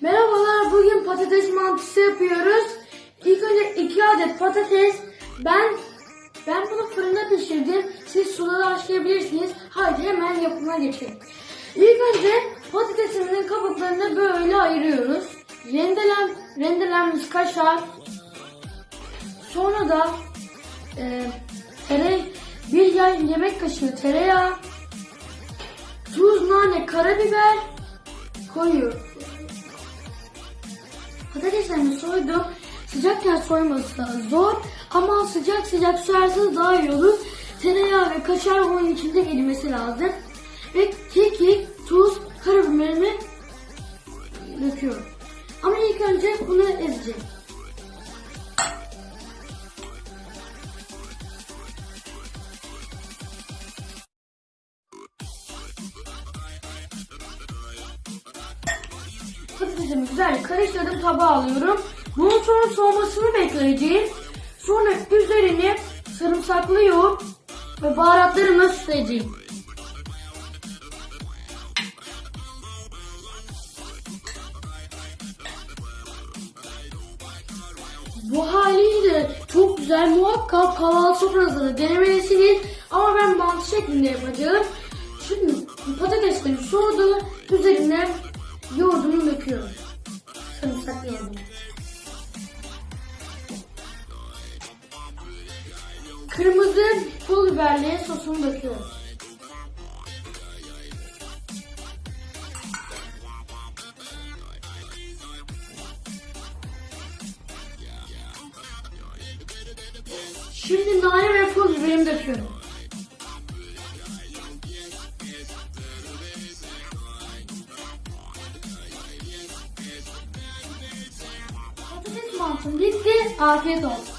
Merhabalar, bugün patates mantısı yapıyoruz. İlk önce iki adet patates. Ben ben bunu fırında pişirdim. Siz suda da haşlayabilirsiniz. Haydi hemen yapımına geçelim. İlk önce patatesimizin kabuklarını böyle ayırıyoruz. Rendelen, rendelenmiş kaşar. Sonra da e, tere, bir yemek kaşığı tereyağı, tuz, nane, karabiber koyuyoruz. Patateslerini soydum. Sıcakken soyması da zor ama sıcak sıcak soyarsanız daha iyi olur. Tereyağı ve kaşar onun içinde erimesi lazım. Ve kekik, tuz, karabiberimi döküyorum. Ama ilk önce bunu ezeceğim. Patatesimi güzel karıştırdım tabağa alıyorum. Bunun sonra soğumasını bekleyeceğim. Sonra üzerine sarımsaklı yoğurt ve baharatlarımla süsleyeceğim. Bu haliyle çok güzel muhakkak kahvaltı sofrasında denemelisiniz. Ama ben bantı şeklinde yapacağım. Şimdi patateslerim soğudu. Üzerine yoğurdumu döküyorum. Kırmızı pul biberli sosunu döküyorum. Şimdi nane ve pul biberimi döküyorum. Patates mantım bitti. Afiyet olsun.